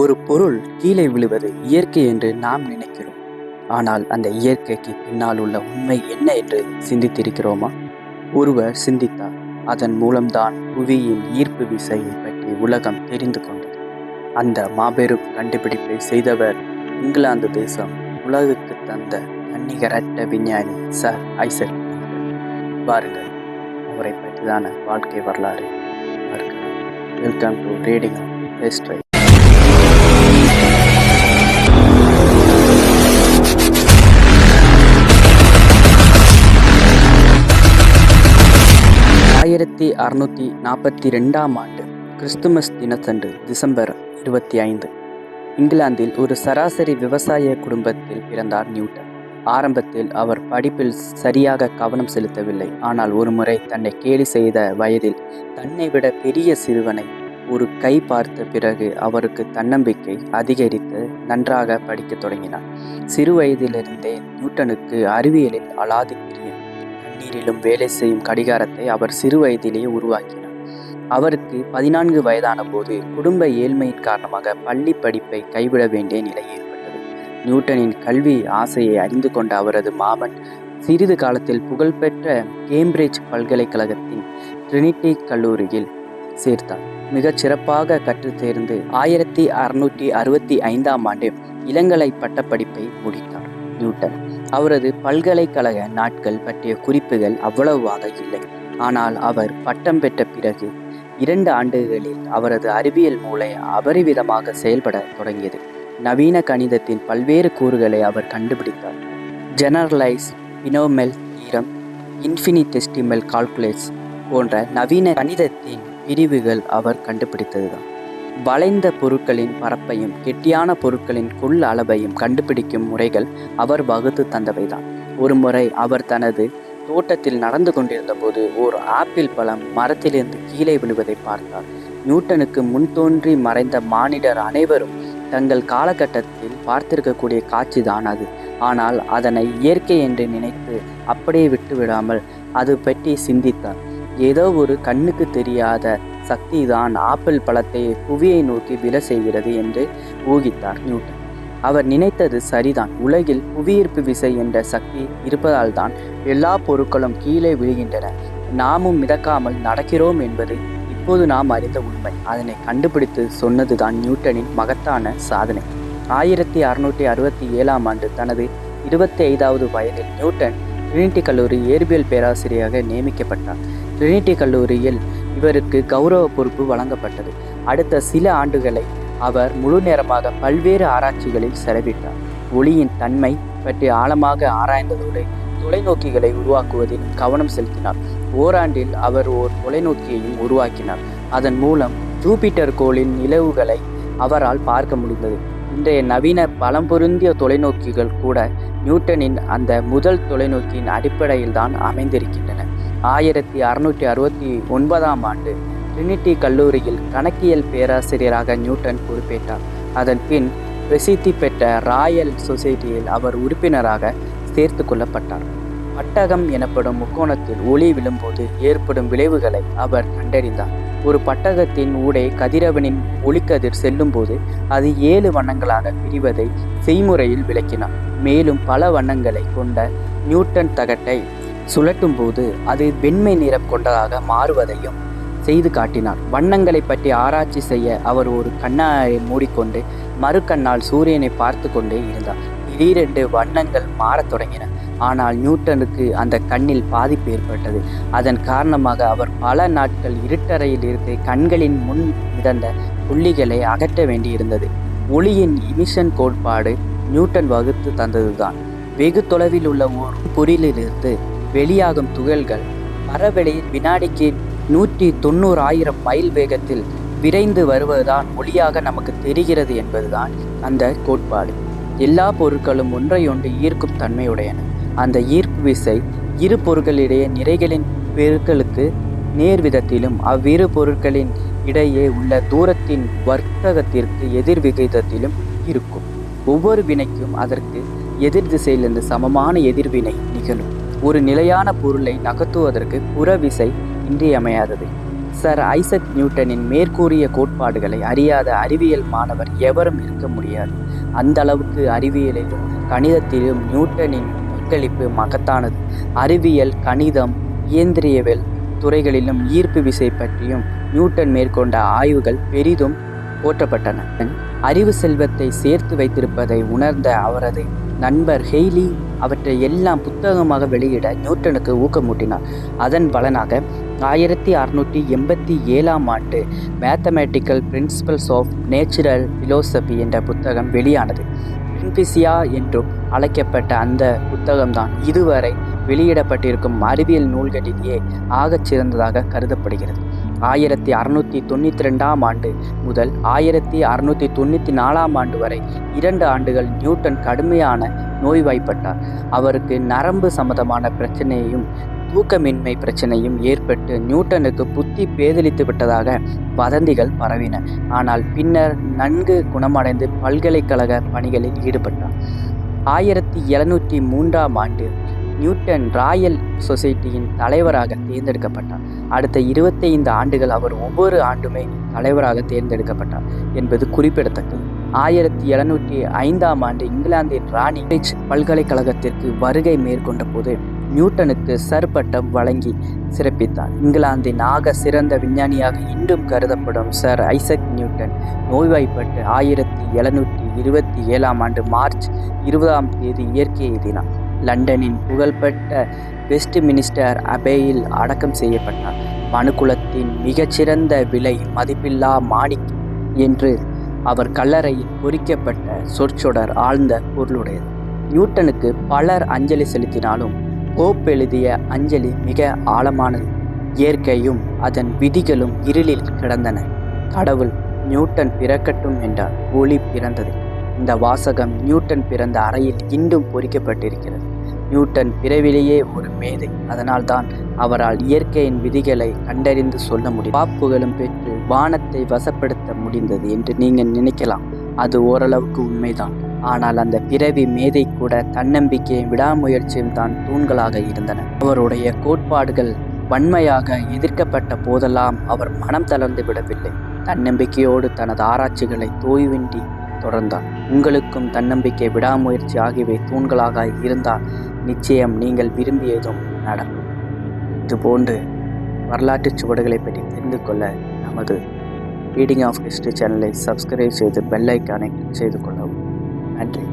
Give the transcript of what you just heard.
ஒரு பொருள் கீழே விழுவது இயற்கை என்று நாம் நினைக்கிறோம். ஆனால் அந்த இயற்கைக்கு பின்னால் உள்ள உண்மை என்ன என்று சிந்தித்திருக்கிறோமா? ஒருவர் சிந்தித்தார். அதன் மூலம்தான் புவியின் ஈர்ப்பு விசையை பற்றி உலகம் தெரிந்து கொண்டது. அந்த மாபெரும் கண்டுபிடிப்பை செய்தவர் இங்கிலாந்து தேசம் உலகுக்கு தந்த தன்னிகரற்ற விஞ்ஞானி சர் ஐசக் பாருங்கள் வாருங்கள் அவரை பற்றிதான வாழ்க்கை வரலாறு. வெல்கம் டு ரீடிங் ஹிஸ்டரி ஆயிரத்தி அறுநூற்றி நாற்பத்தி ரெண்டாம் ஆண்டு கிறிஸ்துமஸ் தினத்தன்று டிசம்பர் இருபத்தி ஐந்து. இங்கிலாந்தில் ஒரு சராசரி விவசாய குடும்பத்தில் பிறந்தார் நியூட்டன். ஆரம்பத்தில் அவர் படிப்பில் சரியாக கவனம் செலுத்தவில்லை. ஆனால் ஒருமுறை தன்னை கேலி செய்த வயதில் தன்னை விட பெரிய சிறுவனை ஒரு கை பார்த்த பிறகு அவருக்கு தன்னம்பிக்கை அதிகரித்து நன்றாக படிக்கத் தொடங்கினார். சிறு வயதிலிருந்தே நியூட்டனுக்கு அறிவியலில் அலாதி பிரியம். நீரிலும் வேலை செய்யும் கடிகாரத்தை அவர் சிறு வயதிலேயே உருவாக்கினார். அவருக்கு பதினான்கு வயதான போது குடும்ப ஏழ்மையின் காரணமாக பள்ளி படிப்பை கைவிட வேண்டிய நிலை ஏற்பட்டது. நியூட்டனின் கல்வி ஆசையை அறிந்து கொண்ட அவரது மாமன் சிறிது காலத்தில் புகழ்பெற்ற கேம்பிரிட்ஜ் பல்கலைக்கழகத்தின் ட்ரினிட்டி கல்லூரியில் சேர்த்தார். மிகச் சிறப்பாக கற்று தேர்ந்து ஆயிரத்தி அறுநூற்றி அறுபத்தி ஐந்தாம் ஆண்டு இளங்கலை பட்டப்படிப்பை முடித்தார் நியூட்டன். அவரது பல்கலைக்கழக நாட்கள் பற்றிய குறிப்புகள் அவ்வளவாக இல்லை. ஆனால் அவர் பட்டம் பெற்ற பிறகு இரண்டு ஆண்டுகளில் அவரது அறிவியல் மூளை அபரிவிதமாக செயல்பட தொடங்கியது. நவீன கணிதத்தின் பல்வேறு கூறுகளை அவர் கண்டுபிடித்தார். ஜெனரலைஸ் பினோமெல் தீரம் இன்ஃபினிடெஸ்டிமல் கால்குலேட்ஸ் போன்ற நவீன கணிதத்தின் பிரிவுகள் அவர் கண்டுபிடித்ததுதான். வளைந்த பொருட்களின் பரப்பையும் கெட்டியான பொருட்களின் கொள் அளவையும் கண்டுபிடிக்கும் முறைகள் அவர் வகுத்து தந்தவைதான். ஒரு முறை அவர் தனது தோட்டத்தில் நடந்து கொண்டிருந்த போது ஒரு ஆப்பிள் பழம் மரத்திலிருந்து கீழே விழுவதை பார்த்தார். நியூட்டனுக்கு முன் தோன்றி மறைந்த மானிடர் அனைவரும் தங்கள் காலகட்டத்தில் பார்த்திருக்கக்கூடிய காட்சிதான் அது. ஆனால் அதனை இயற்கை என்று நினைத்து அப்படியே விட்டு விடாமல் அது பற்றி சிந்தித்தார். ஏதோ ஒரு கண்ணுக்கு தெரியாத சக்தி தான் ஆப்பிள் பழத்தை புவியை நோக்கி விழ செய்கிறது என்று ஊகித்தார் நியூட்டன். அவர் நினைத்தது சரிதான். உலகில் புவியீர்ப்பு விசை என்ற சக்தி இருப்பதால் தான் எல்லா பொருட்களும் கீழே விழுகின்றன. நாமும் மிதக்காமல் நடக்கிறோம் என்பது இப்போது நாம் அறிந்த உண்மை. அதனை கண்டுபிடித்து சொன்னதுதான் நியூட்டனின் மகத்தான சாதனை. ஆயிரத்தி அறுநூற்றி அறுபத்தி ஏழாம் ஆண்டு தனது இருபத்தி ஐந்தாவது வயதில் நியூட்டன் ட்ரினிட்டி கல்லூரி இயற்பியல் பேராசிரியராக நியமிக்கப்பட்டார். ட்ரினிட்டி கல்லூரியில் இவருக்கு கௌரவ பொறுப்பு வழங்கப்பட்டது. அடுத்த சில ஆண்டுகளை அவர் முழு நேரமாக பல்வேறு ஆராய்ச்சிகளில் செலவிட்டார். ஒளியின் தன்மை பற்றி ஆழமாக ஆராய்ந்ததோடு தொலைநோக்கிகளை உருவாக்குவதில் கவனம் செலுத்தினார். ஓராண்டில் அவர் ஓர் தொலைநோக்கியையும் உருவாக்கினார். அதன் மூலம் ஜூபிட்டர் கோளின் நிலவுகளை அவரால் பார்க்க முடிந்தது. இன்றைய நவீன பலம் பொருந்திய தொலைநோக்கிகள் கூட நியூட்டனின் அந்த முதல் தொலைநோக்கியின் அடிப்படையில் தான் அமைந்திருக்கின்றன. ஆயிரத்தி அறுநூற்றி அறுபத்தி ஒன்பதாம் ஆண்டு ட்ரினிட்டி கல்லூரியில் கணக்கியல் பேராசிரியராக நியூட்டன் பொறுப்பேற்றார். அதன் பின் பிரசித்தி பெற்ற ராயல் சொசைட்டியில் அவர் உறுப்பினராக சேர்த்து கொள்ளப்பட்டார். பட்டகம் எனப்படும் முக்கோணத்தில் ஒளி விழும்போது ஏற்படும் விளைவுகளை அவர் கண்டறிந்தார். ஒரு பட்டகத்தின் ஊடே கதிரவனின் ஒளிக்கதிர் செல்லும்போது அது ஏழு வண்ணங்களாக பிரிவதை செய்முறையில் விளக்கினார். மேலும் பல வண்ணங்களை கொண்ட நியூட்டன் தகட்டை சுழட்டும் போது அது வெண்மை நிறம் கொண்டதாக மாறுவதையும் செய்து காட்டினார். வண்ணங்களை பற்றி ஆராய்ச்சி செய்ய அவர் ஒரு கண்ணாரை மூடிக்கொண்டு மறு கண்ணால் சூரியனை பார்த்து கொண்டே இருந்தார். திடீரென்று வண்ணங்கள் மாறத் தொடங்கின. ஆனால் நியூட்டனுக்கு அந்த கண்ணில் பாதிப்பு ஏற்பட்டது. அதன் காரணமாக அவர் பல நாட்கள் இருட்டறையில் இருந்து கண்களின் முன் மிதந்த புள்ளிகளை அகற்ற வேண்டியிருந்தது. ஒளியின் இமிஷன் கோட்பாடு நியூட்டன் வகுத்து தந்ததுதான். வெகு தொலைவில் உள்ள ஒரு பொருளிலிருந்து வெளியாகும் துகள்கள். பரவெளியில் வினாடிக்கு நூற்றி தொண்ணூறாயிரம் மைல் வேகத்தில் விரைந்து வருவதுதான் ஒளியாக நமக்கு தெரிகிறது என்பதுதான் அந்த கோட்பாடு. எல்லா பொருட்களும் ஒன்றையொன்று ஈர்க்கும் தன்மையுடையன. அந்த ஈர்ப்பு விசை இரு பொருட்களிடையே நிறைகளின் பெருக்களுக்கு நேர்விதத்திலும் அவ்விரு பொருட்களின் இடையே உள்ள தூரத்தின் வர்த்தகத்திற்கு எதிர் விகிதத்திலும் இருக்கும். ஒவ்வொரு வினைக்கும் அதற்கு எதிர் திசையிலிருந்து சமமான எதிர்வினை நிகழும். ஒரு நிலையான பொருளை நகர்த்துவதற்கு புறவிசை இன்றியமையாதது. சர் ஐசக் நியூட்டனின் மேற்கூறிய கோட்பாடுகளை அறியாத அறிவியல் மாணவர் எவரும் இருக்க முடியாது. அந்த அளவுக்கு அறிவியலிலும் கணிதத்திலும் நியூட்டனின் பங்களிப்பு மகத்தானது. அறிவியல் கணிதம் இயந்திரியவியல் துறைகளிலும் ஈர்ப்பு விசை பற்றியும் நியூட்டன் மேற்கொண்ட ஆய்வுகள் பெரிதும் போற்றப்பட்டன. அறிவு செல்வத்தை சேர்த்து வைத்திருப்பதை உணர்ந்த அவரது நண்பர் ஹெய்லி அவற்றை எல்லாம் புத்தகமாக வெளியிட நியூட்டனுக்கு ஊக்கமூட்டினார். அதன் பலனாக ஆயிரத்தி அறுநூற்றி எண்பத்தி ஏழாம் ஆண்டு mathematical principles of natural philosophy என்ற புத்தகம் வெளியானது. பிரின்பிசியா என்றும் அழைக்கப்பட்ட அந்த புத்தகம்தான் இதுவரை வெளியிடப்பட்டிருக்கும் அறிவியல் நூல்களிலேயே ஆகச் சிறந்ததாக கருதப்படுகிறது. ஆயிரத்தி அறுநூற்றி தொண்ணூற்றி ரெண்டாம் ஆண்டு முதல் ஆயிரத்தி அறுநூற்றி தொண்ணூற்றி நாலாம் ஆண்டு வரை இரண்டு ஆண்டுகள் நியூட்டன் கடுமையான நோய்வாய்ப்பட்டார். அவருக்கு நரம்பு சம்பந்தமான பிரச்சனையும் தூக்கமின்மை பிரச்சனையும் ஏற்பட்டு நியூட்டனுக்கு புத்தி பேதலித்து விட்டதாக வதந்திகள் பரவின. ஆனால் பின்னர் நன்கு குணமடைந்து பல்கலைக்கழக பணிகளில் ஈடுபட்டார். ஆயிரத்தி எழுநூற்றி மூன்றாம் ஆண்டு நியூட்டன் ராயல் சொசைட்டியின் தலைவராக தேர்ந்தெடுக்கப்பட்டார். அடுத்த இருபத்தைந்து ஆண்டுகள் அவர் ஒவ்வொரு ஆண்டுமே தலைவராக தேர்ந்தெடுக்கப்பட்டார் என்பது குறிப்பிடத்தக்கது. ஆயிரத்தி எழுநூற்றி ஐந்தாம் ஆண்டு இங்கிலாந்தின் ராணி கேம்பிரிட்ஜ் பல்கலைக்கழகத்திற்கு வருகை மேற்கொண்ட போது நியூட்டனுக்கு சர் பட்டம் வழங்கி சிறப்பித்தார். இங்கிலாந்தின் ஆக சிறந்த விஞ்ஞானியாக இன்றும் கருதப்படும் சர் ஐசக் நியூட்டன் நோய்வாய்ப்பட்டு ஆயிரத்தி எழுநூற்றி இருபத்தி ஏழாம் ஆண்டு மார்ச் இருபதாம் தேதி இயற்கை எழுதினார் லண்டனின் புகழ்பெற்ற வெஸ்ட் மினிஸ்டர் அபேயில் அடக்கம் செய்யப்பட்டார். மனுக்குலத்தின் மிகச்சிறந்த விலை மதிப்பில்லா மாணிக் என்று அவர் கல்லறையில் பொறிக்கப்பட்ட சொற்சொடர் ஆழ்ந்த பொருளுடையது. நியூட்டனுக்கு பலர் அஞ்சலி செலுத்தினாலும் கோப் எழுதிய அஞ்சலி மிக ஆழமானது. இயற்கையும் அதன் விதிகளும் இருளில் கிடந்தன. கடவுள் நியூட்டன் பிறக்கட்டும் என்றார் ஒளி பிறந்தது. இந்த வாசகம் நியூட்டன் பிறந்த அறையில் இன்றும் பொறிக்கப்பட்டிருக்கிறது. நியூட்டன் பிறவிலேயே ஒரு மேதை. அதனால்தான் அவரால் இயற்கையின் விதிகளை கண்டறிந்து சொல்ல முடியும். வாப்புகளும் பெற்று வானத்தை வசப்படுத்த முடிந்தது என்று நீங்கள் நினைக்கலாம். அது ஓரளவுக்கு உண்மைதான். ஆனால் அந்த பிறவி மேதை கூட தன்னம்பிக்கையும் விடாமுயற்சியும் தான் தூண்களாக இருந்தன. அவருடைய கோட்பாடுகள் வன்மையாக எதிர்க்கப்பட்ட போதெல்லாம் அவர் மனம் தளர்ந்து விடவில்லை. தன்னம்பிக்கையோடு தனது ஆராய்ச்சிகளை தோய்வின்றி தொடர்ந்தார். உங்களுக்கும் தன்னம்பிக்கை விடாமுயற்சி ஆகியவை தூண்களாக இருந்தால் நிச்சயம் நீங்கள் விரும்பியதும் நடக்கும். இதுபோன்று வரலாற்றுச் சுவடுகளை பற்றி தெரிந்து கொள்ள நமது ரீடிங் ஆஃப் ஹிஸ்ட்ரி சேனலை சப்ஸ்கிரைப் செய்து பெல் ஐக்கானை கிளிக் செய்து கொள்ளவும். நன்றி.